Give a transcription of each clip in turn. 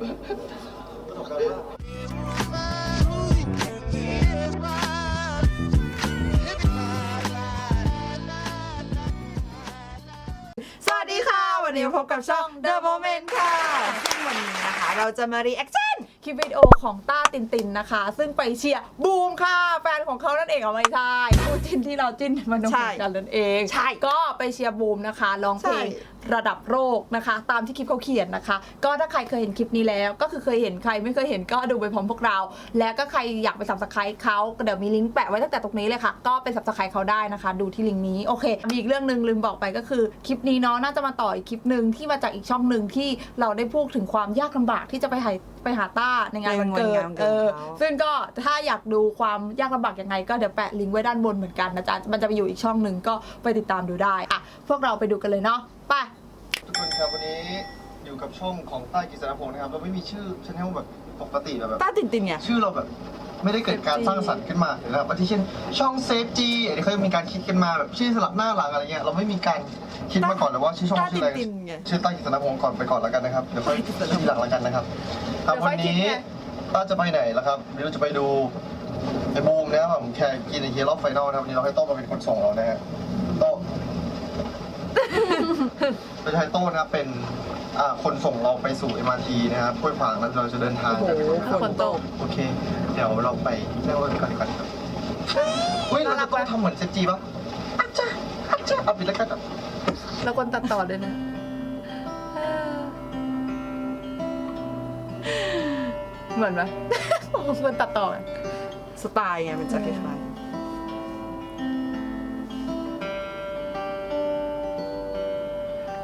ประสบการณ์ว่าสวัสดีค่ะ วันนี้พบกับช่อง The Moment ค่ะ ซึ่งวันนี้นะคะ เราจะมารีแอคชั่นคลิปวิดีโอของต้าตินตินนะคะ ซึ่งไปเชียร์บูมค่ะ แฟนของเขานั่นเองเอาไม่ใช่คู่จิ้นที่เราจิ้นมันเหมือนกันนั่นเอง ใช่ ก็ไปเชียร์บูมนะคะร้องเพลงใช่ ระดับโลกนะคะ ตามที่คลิปเขาเขียนนะคะ ก็ถ้าใครเคยเห็นคลิปนี้แล้ว ก็คือเคยเห็นใครไม่เคยเห็นก็ดูไปพร้อมพวกเรา และก็ใครอยากไปสับสไครต์เขาเดี๋ยวมีลิงก์แปะไว้ตั้งแต่ตรงนี้เลยค่ะ ก็ไปสับสไครต์เขาได้นะคะ ดูที่ลิงก์นี้โอเค มีอีกเรื่องหนึ่งลืมบอกไปก็คือคลิปนี้เนาะน่าจะมาต่ออีกคลิปหนึ่งที่มาจากอีกช่องหนึ่งที่เราได้พูดถึงความยากลำบากที่จะไปหาไปหาต้าในงานวันเกิดในวันเกิดเออของเขาซึ่งก็ถ้าอยากดูความยากลำบากยังไง ก็เดี๋ยวแปะลิงก์ไว้ด้านบนเหมือนกันนะจ๊ะมันจะไปอยู่อีกช่องหนึ่งก็ไปติดตามดูได้อะพวกเราไปดูกันเลยเนาะไป ทุกคนครับวันนี้อยู่กับช่องของใต้กิษณพงศ์นะครับเราไม่มีชื่อชแนลแบบปกติแบบ ต้าตินตินไงชื่อเราแบบไม่ได้เกิดการสร้างสรรค์ขึ้นมานะครับอาทิเช่นช่องเซฟจีอันนี้เขามีการคิดกันมาแบบชื่อสลับหน้าหลังอะไรเงี้ยเราไม่มีการคิดมาก่อนเลยว่าชื่อช่องชื่ออะไรต้าตินๆไงชื่อใต้กิษณพงศ์ก่อนไปก่อนแล้วกันนะครับเดี๋ยวค่อยชื่อทีหลังแล้วกันนะครับครับเดี๋ยวค่วัอนยคิดนี้ไง ต้าจะไปไหนล่ะครับเดี๋ยวเราจะไปดูไอ้บูมนะครับผมแค่กินไอเคียรอบไฟนอลนะครับวันนี้เราให้โต้มาเป็นคนส่งเรานะฮะโต้ เราจะให้โต้นะครับเป็นอ่าคนส่งเราไปสู่ MRT นะครับห้วยขวางแล้วเราจะเดินทางกันไปโอ้โหฝนตก โอเค เดี๋ยวเราไปนั่งรถกันดีกว่าครับเฮ้ยเราจะต้องทำเหมือนเซฟจีป่ะอาจารย์อาจารย์เอาปิดแล้วกันอะแล้วคนตัดต่อด้วยนะ เหมือนไหม คนตัดต่อไหมสไตล์ไงมันจะคล้าย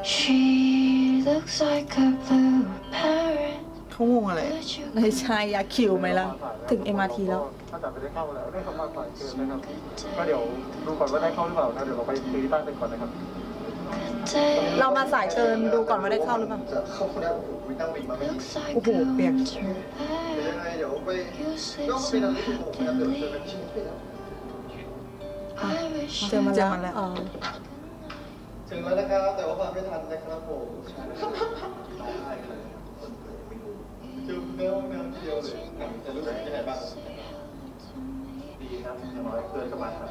She looks like a blue parrot. ๆเขางงอะไร But you ไม่ใช่ยาคิวไหมล่ะ ถึง MRT แล้ว ถ้าจะไปได้เข้าแล้วได้เข้ามาก่อนเกินนะครับ ก็เดี๋ยวดูก่อนว่าได้เข้าหรือเปล่านะเดี๋ยวเราไปซื้อตั้งกันก่อนนะครับ day เรามาสายเกินดูก่อนว่าได้เข้าหรือเปล่าจะเข้าคนนี้วิตั้งวิ่งมาไม่ดี looks like โอ้โห a เปียก winter เดี๋ยวยังไง bag. เดี๋ยวไป You sleep ก็ so เป็นอะไรที่ผมนะครับเดี๋ยวเจอ happily. กันชิ้นที่แล้ว I wish เจอมาเจแล้วอมาแล้วอ๋อ ถึงแล้วนะครับ แต่ว่ามาไม่ทันนะครับผมเจอในห้องน้ำเดียวเลยจะรู้สึกยังไงบ้างดีครับอย่างน้อยเพื่อนก็มาครับ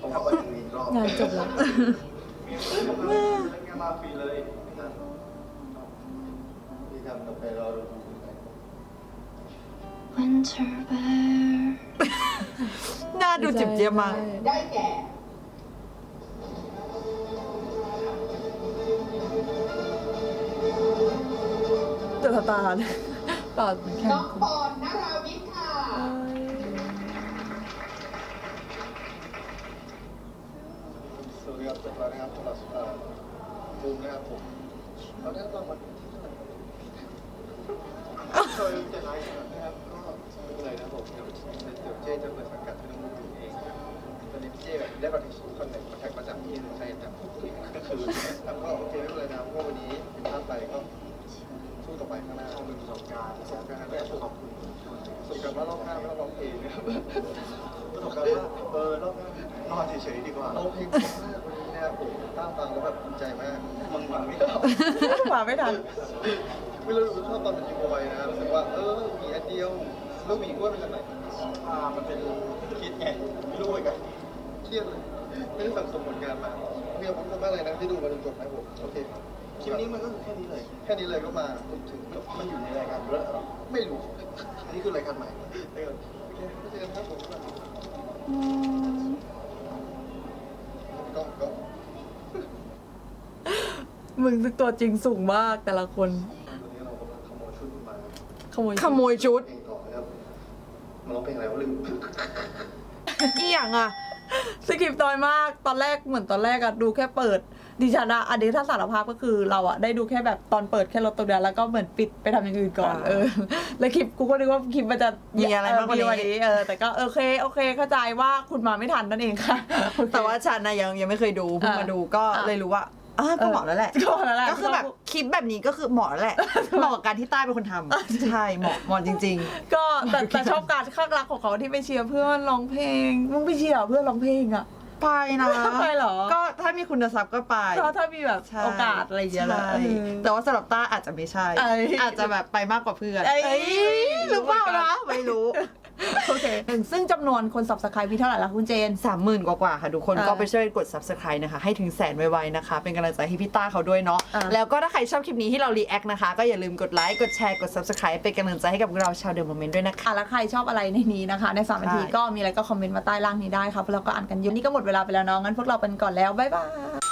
ผมขับมาถึงอีกรอบงานจบแล้วมีเพื่อนกำลังเล่นงานมาฟรีเลยดีครับต่อไปเราดู winter bear. หน้าดูจิบเจียมมากเจอ ตาเลยตอนแข่งน้องปอนนาราวิทย์ค่ะสวัสดีครับจบแล้วนะครับสำหรับเอ่อบูมนะครับผมเราได้รางวัลที่เท่าไหร่เคยจะไลฟ์นะครับก็ไม่เป็นไรนะครับผม ข้างหน้าเป็นประสบการณ์ประสบการณ์และขอบคุณประสบการณ์ว่ารอบหน้าไม่ต้องร้องเพลงนะครับประสบการณ์ว่าเออรอบหน้านอนเฉยๆดีกว่าร้องเพลงเพราะมากวันนี้เนี่ยผมตั้งฟังแล้วแบบภูมิใจมากมันมันไม่เข้ามาไม่ทันไม่รู้ชอบตอนเป็นยูบอยนะรู้สึกว่าเออมีอันเดียวแล้วมีกล้วยเป็นจากไหนอ่ามันเป็นคิดไงไม่รู้เหมือนกันเครียดเลยไม่ได้สั่งสมผลงานมาเมียผมก็มากเลยนะที่ดูมาจนจบนะผมโอเค คลิปนี้มันก็คือแค่นี้เลย แค่นี้เลยก็มาถึงมันอยู่ในรายการเยอะหรอไม่รู้ อันนี้คือรายการใหม่เออโอเคไม่เจอกันครับผมก็ก็มึงตัวจริงสูงมากแต่ละคน วันนี้เรากำลังขโมยชุดมาขโมยขโมยชุด เพลงต่อนะครับมาร้องเพลงอะไรวะลืมอีหยังอะ สคริปต์น้อยมาก ตอนแรกเหมือนตอนแรกอะดูแค่เปิด ดิฉันอะอันนี้ถ้าสารภาพก็คือเราอะได้ดูแค่แบบตอนเปิดแค่รถตัวเดียวแล้วก็เหมือนปิดไปทำอย่างอื่นก่อนอ่าเออ แล้วคลิปกูก็นึกว่าคลิปมันจะมีอะไรมากกว่านี้ เเออแต่ก็โอเคโอเคเข้าใจว่าคุณมาไม่ทันนั่นเองค่ะโอเค แต่ว่าฉันนะยังยังไม่เคยดูเพิ่งอะมาดูก็อะ เลยรู้ว่าอะก็เหมาะแล้วแหละ ก็เหมาะแล้วแหละ ก็คือแบบคลิปแบบนี้ก็คือเหมาะแล้วแหละเหมาะกับการที่ใต้เป็นคนทำใช่เหมาะเหมาะจริง ก็แต่แต่ชอบการข้างรักของเขาที่ไปเชียร์เพื่อนร้องเพลงมึงไปเชียร์เพื่อนร้องเพลงอะๆ ไปนะ ไปเหรอ ก็ถ้ามีคุณทรัพย์ก็ไป เพราะถ้ามีแบบใช่โอกาสอะไรอย่างเงี้ยนะ ใช่เออแต่ว่าสำหรับต้าอาจจะไม่ใช่ เอ้ยอาจจะแบบไปมากกว่าเพื่อนเอ้ยเอ้ยหรือเปล่านะไม่รู้ โอเคซึ่งจำนวนคน subscribe มีเท่าไหร่ละคุณเจน สามหมื่นกว่าๆค่ะ ทุกคนเออก็ไปช่วยกด subscribe นะคะ ให้ถึงแสนไวๆนะคะ เป็นกำลังใจให้พี่ต้าเขาด้วยเนาะเออแล้วก็ถ้าใครชอบคลิปนี้ที่เรา react นะคะ ก็อย่าลืมกดไลค์กดแชร์กด subscribe เป็นกำลังใจให้กับเราชาวเดอะโมเมนต์ด้วยนะคะ อะแล้วใครชอบอะไรในนี้นะคะ ใน3นาทีใช่ ก็มีอะไรก็คอมเมนต์มาใต้ล่างนี้ได้ครับแล้วเราก็อ่านกันเยอะนี่ก็หมดเวลาไปแล้วเนาะงั้นพวกเราเป็นก่อนแล้วบ๊ายบาย